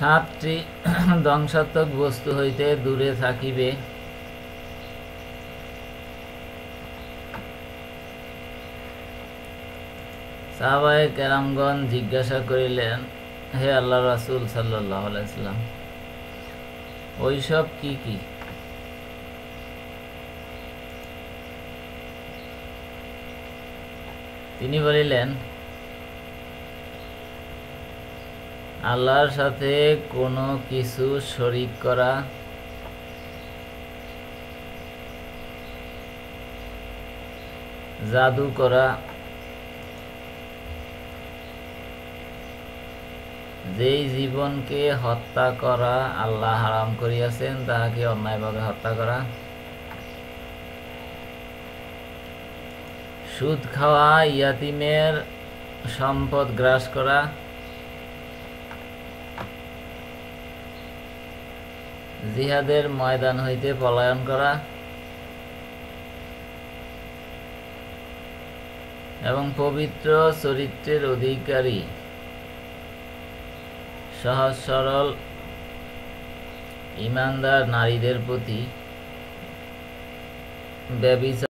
সাতটি ধ্বংসাত্মক বস্তু হইতে দূরে থাকিবে। সাহাবায়ে কেরামগণ জিজ্ঞাসা করিলেন, হে আল্লাহ রাসূল সাল্লাল্লাহু আলাইহি সাল্লাম ওইসব কি কি? তিনি বলিলেন আল্লাহর সাথে কোনো কিছু শরিক করা? জাদু করা? যেই জীবনকে হত্যা করা আল্লাহ হারাম করিয়াছেন, তাহাকে অন্যায়ভাবে হত্যা করা? সুদ খাওয়া, ইয়াতিমের সম্পদ গ্রাস করা? জিহাদের ময়দান হইতে পলায়ন করা এবং পবিত্র চরিত্রের অধিকারী। সহজ, সরল, ইমানদার নারীদের প্রতি ব্যবিচার